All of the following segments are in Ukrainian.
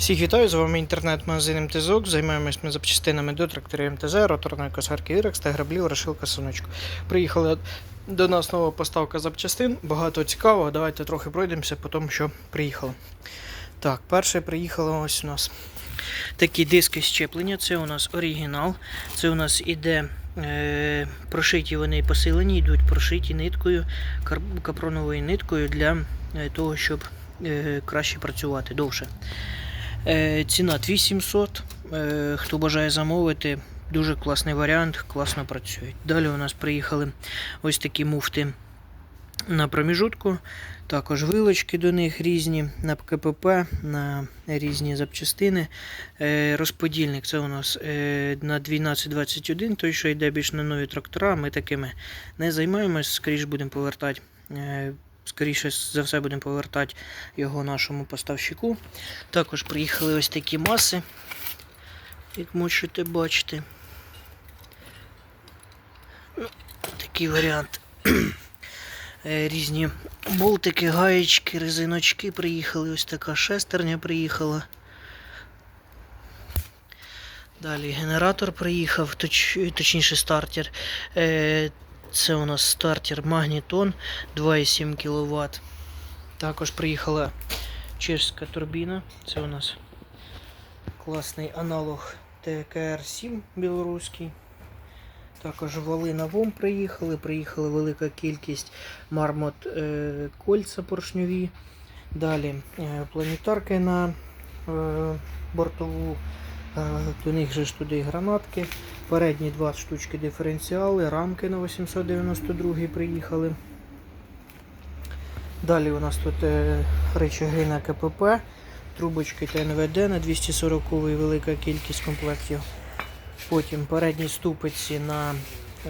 Всіх вітаю, з вами інтернет-магазин МТЗОК. Займаємось ми запчастинами до тракторів МТЗ, роторної косарки Ірекс та граблів Решилка Сонечко. Приїхала до нас нова поставка запчастин. Багато цікавого. Давайте трохи пройдемося по тому, що приїхало. Так, перше приїхало ось у нас такі диски щеплення. Це у нас оригінал. Це у нас іде. Е, прошиті вони посилені, йдуть прошиті ниткою, капроновою ниткою для е, того, щоб е, краще працювати довше. Е, ціна 2700. Е, хто бажає замовити, дуже класний варіант, класно працюють. Далі у нас приїхали ось такі муфти на проміжутку. Також вилочки до них різні на КПП, на різні запчастини. Е, розподільник це у нас на 1221, той, що йде більш на нові трактора. Ми такими не займаємось, скоріш будемо повертати. Е, скоріше за все будемо повертати його нашому поставщику. Також приїхали ось такі маси, як можете бачити. Ну, такий варіант. Е, Різні болтики, гаєчки, резиночки приїхали. Ось така шестерня приїхала. Далі генератор приїхав, точ, точніше стартер. Це у нас стартер Магнітон 2,7 кВт. Також приїхала чешська турбіна. Це у нас класний аналог ТКР-7 білоруський. Також вали на ВОМ приїхали. Приїхала велика кількість мармот е, кольца поршньові. Далі е, планетарки на е, бортову. Е, до них же ж туди гранатки. Передні два штучки диференціали, рамки на 892 приїхали. Далі у нас тут е, речаги на КПП, трубочки ТНВД на 240 велика кількість комплектів. Потім передні ступиці на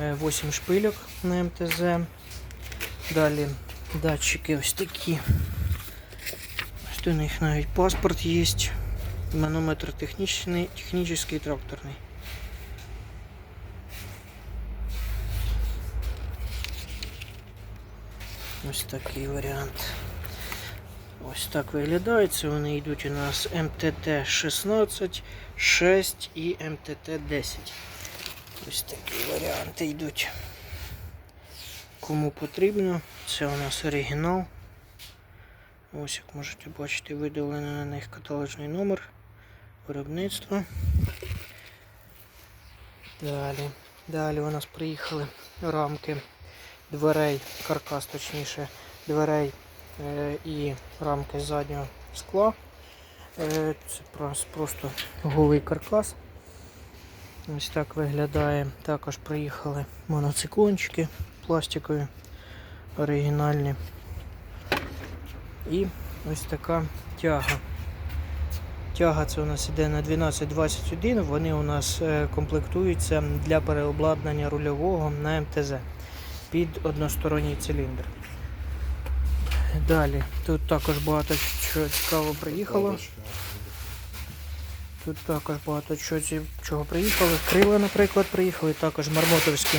е, 8 шпильок на МТЗ. Далі датчики ось такі. Ось у них навіть паспорт є. Манометр технічний, технічний тракторний. Ось такий варіант. Ось так виглядають. Це Вони йдуть у нас МТТ 16, 6 і МТТ 10. Ось такі варіанти йдуть. Кому потрібно, це у нас оригінал. Ось як можете бачити, видалений на них каталожний номер виробництва. Далі. Далі у нас приїхали рамки дверей, каркас точніше, дверей е, і рамки заднього скла. Е, це просто голий каркас. Ось так виглядає. Також приїхали моноциклончики пластикові, оригінальні. І ось така тяга. Тяга це у нас іде на 1221, вони у нас е, комплектуються для переобладнання рульового на МТЗ під односторонній циліндр. Далі, тут також багато чого цікавого приїхало. Тут також багато чого, чого приїхало. Крила, наприклад, приїхали, також мармотовські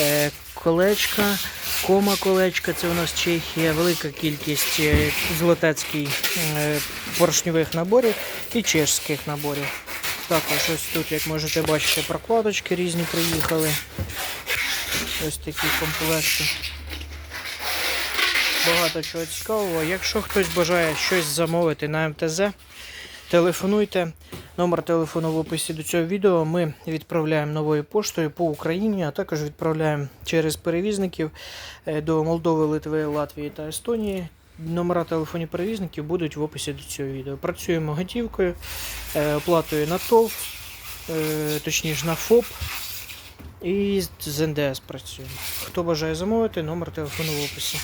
е, колечка, кома колечка, це у нас Чехія, велика кількість е, злотецький е, поршньових наборів і чешських наборів. Також ось тут, як можете бачити, прокладочки різні приїхали. Ось такі комплекти. Багато чого цікавого. Якщо хтось бажає щось замовити на МТЗ, телефонуйте. Номер телефону в описі до цього відео. Ми відправляємо новою поштою по Україні, а також відправляємо через перевізників е, до Молдови, Литви, Латвії та Естонії. Номера телефонів перевізників будуть в описі до цього відео. Працюємо готівкою, е, оплатою на ТОВ, е, точніше на ФОП. І з НДС працюємо. Хто бажає замовити, номер телефону в описі.